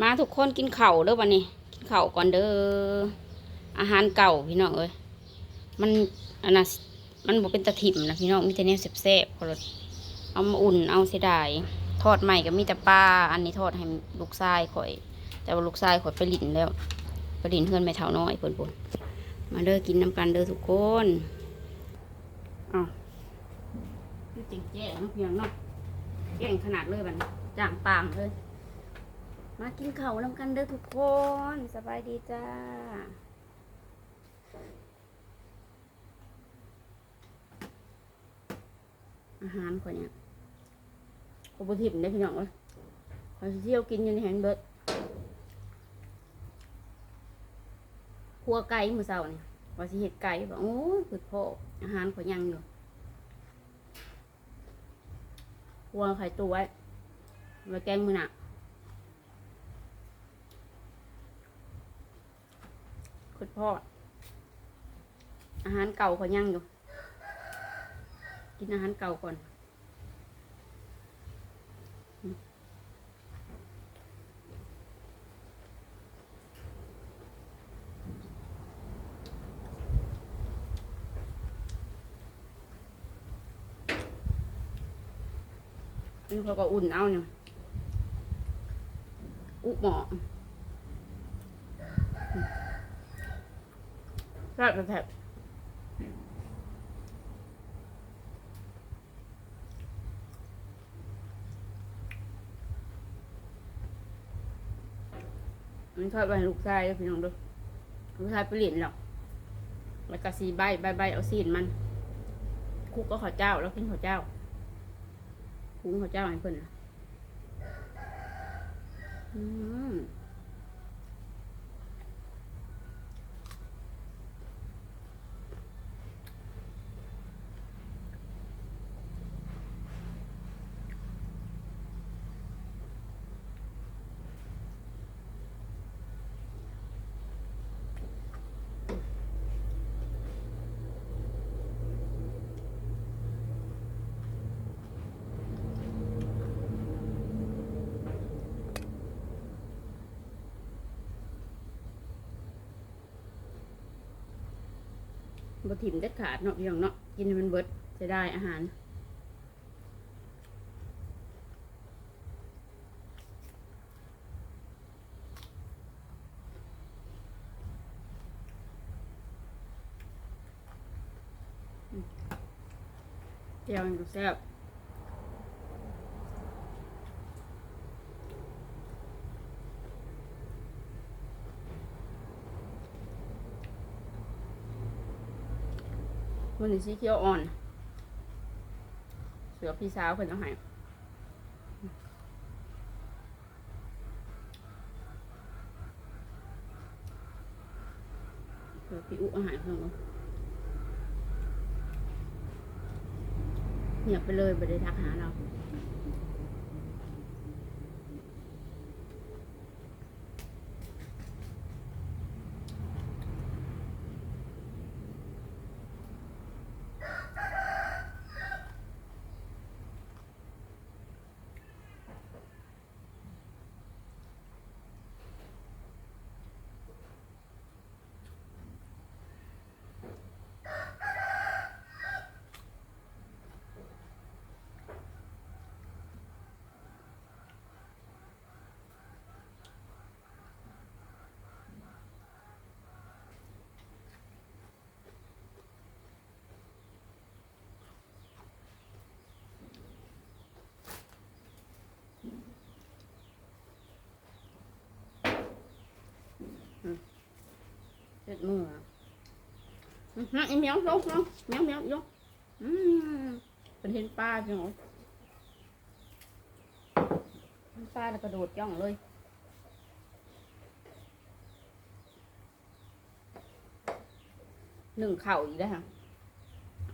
มาทุกคนกินเข้าเด้อวันนี้ กินเข้าก่อนเด้ออาหารเก่าพี่น้องเอ้ยมันอันน่ะมันบ่เป็นตะถิ่มนะพี่น้องมีแต่แนวแซ่บๆพอรสเอามาอุ่นเอาเสียดายทอดใหม่ก็มีแต่ปลาอันนี้ทอดให้ลูกชายข่อย แต่ว่าลูกชายข่อยไปหลินแล้วไปหลินเพื่อนไม่เท่าน้อยเพิ่นปุ่นมาเด้อกินน้ำกันเด้อทุกคนอ้าวจริงแจ้งเนาะพี่น้องเนาะแก่งขนาดเลยบันจ่างปางเลย มากินเข้าวน้ำกันเด้อทุกคน สบายดีจ้า อาหารคนเนี้ยขอบทิมได้พี่น้องเลยขอเที่ยวกินอยู่ในแฮนเบิร์ดครัวไก่มือเสาเนี่ยว่าสิเห็ดไก่บอกโอ้ยผืดพ่ออาหารขอยยังอยู่ครัวไข่ตัวไว้ไว้แกงมือหนัก คุณพ่อ อาหารเก่าเขายังอยู่ กินอาหารเก่าก่อนนี่เขาก็อุ่นเอาเนี่ยอุหมอ แซ่บแซ่บมันทอดไปให้ลูกชายพี่น้องดูลูกชายไปเหรียญหรอกแล้วก็สีใบใบใบเอาซีนมันคุกก็ข้าวเจ้า แล้วกินข้าวเจ้าคุ้งข้าวเจ้าให้เพิ่นนอืม บถิ่มเด็ดขาดเนาะพี่น้องเนาะกินมันเบิดจะได้อาหารเจียวมันก็แซ่บ มันนี่สีเขียวอ่อน เสือพี่สาวเพิ่นเอาให้เสือพี่อุเอาให้เพิ่นเอาเงียบไปเลยไม่ได้ทักหาเรา เจ็ด มืออะอืมนั่งไอเมียวยกเนาะเมียวเมียวยกอืมเป็นเห็นปลาจังหรอเห็นปลาแล้วกระโดดย่องเลยหนึ่งเข่าอีกแล้วค่ะ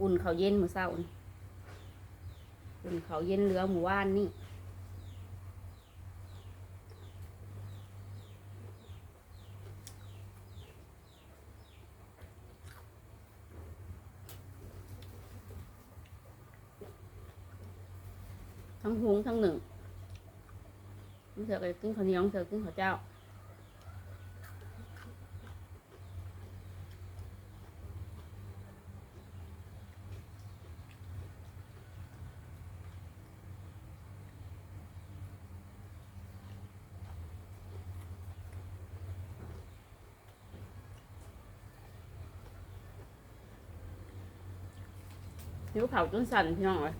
อุ่นเข่าเย็นมือเช้าอุ่นเข่าเย็นเหลือหมู่ว่านนี่ ทั้งหุงทั้งหนึ่งมันเสือก็กินข้าวเหนียวมันเสือกินข้าวเจ้านิ้วเผาจนสั่นพี่น้องเลย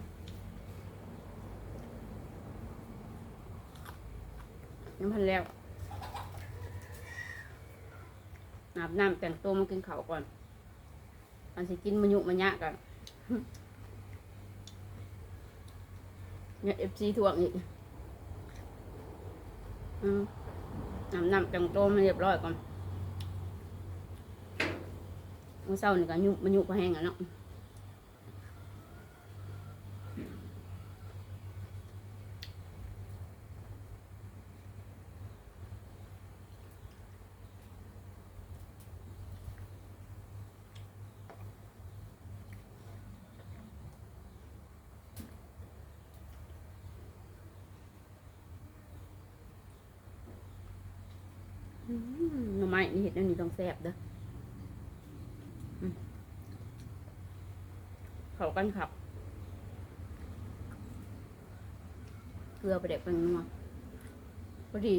ยังพันแล้วอาบน้ำแต่งตัวมากินข้าวก่อนอันสิกินมันยุมันยะกันเนี่ยเอฟซีทวงอีกอืมอาบน้ำแต่งตัวมาเรียบร้อยก่อนเมื่อเช้านี่ก็ยุมันยุก็แห้งอะเนาะ หน่อไม้นี่เห็ดอันนี้ต้องแซ่บเด้อเขากันขับเกลือไปเด็กเป็นนัวพอดี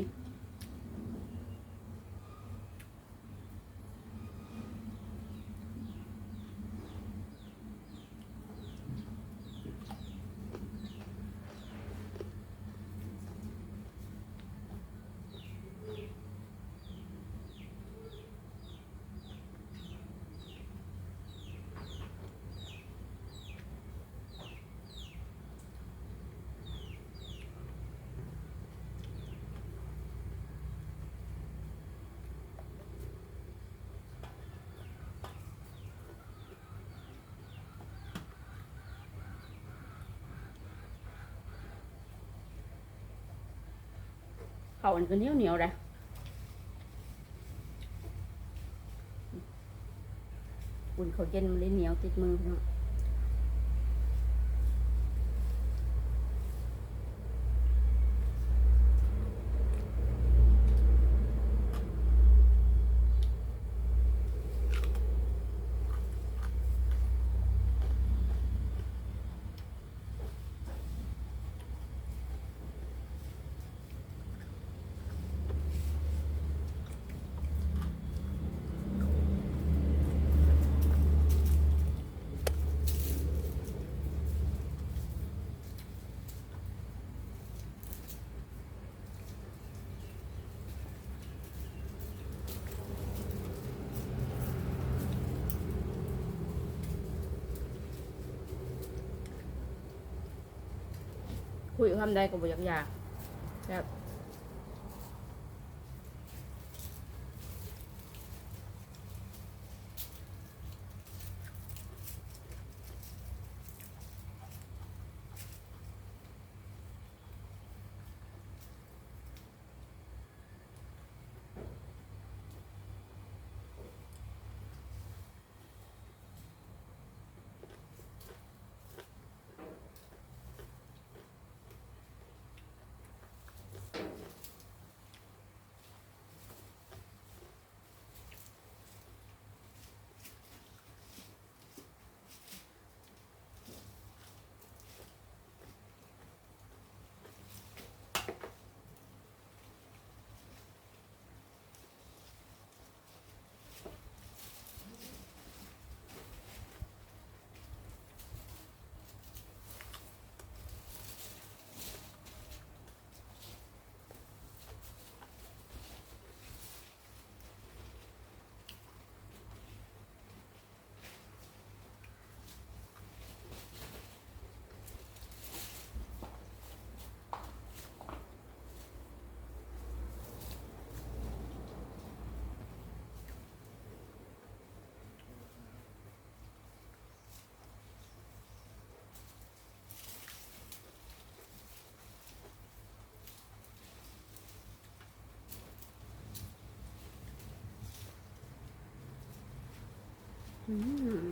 เขาอันก็เหนียวเหนียวเลยอุ่นเขาเย็นมันเลยเหนียวติดมือเนาะ คุยคำใดก็บ่อยากอยากแบบ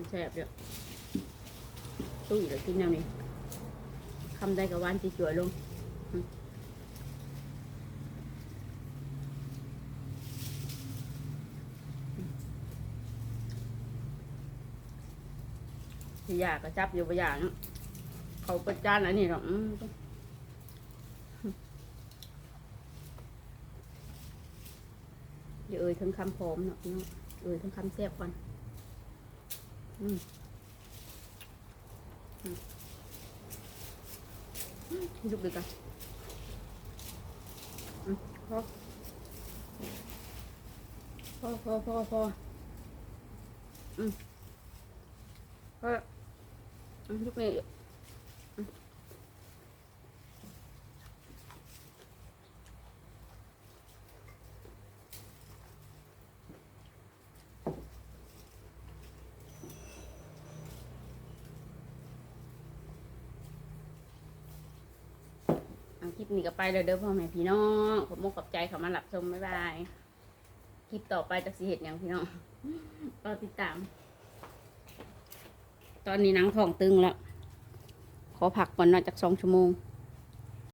แซ่บเยอะตู้อีแล้วกินแนวนี้คำได้กับวานจีจั่วลงพี่ยากก็จับอยู่พี่ยากเนาะเขาประจานอะไรนี่เนาะเดี๋ยวเอ่ยถึงคำพร้อมเนาะเอ่ยถึงคำแซ่บก่อน อืมอืมลุกดีกันอืมพอพอพอพอพออืมพออืมลุกนี่อืมเอาคลิป นี้ก็ไปเลยเด้อพ่อแม่พี่น้องผมมกกับใจเขามาหลับชมบ๊ายบายคลิปต่อไปจากสิเหตุอย่างพี่น้องรอติดตาม ตอนนี้นังท้องตึงแล้ว ขอผักก่อนนอนจากสองชั่วโมง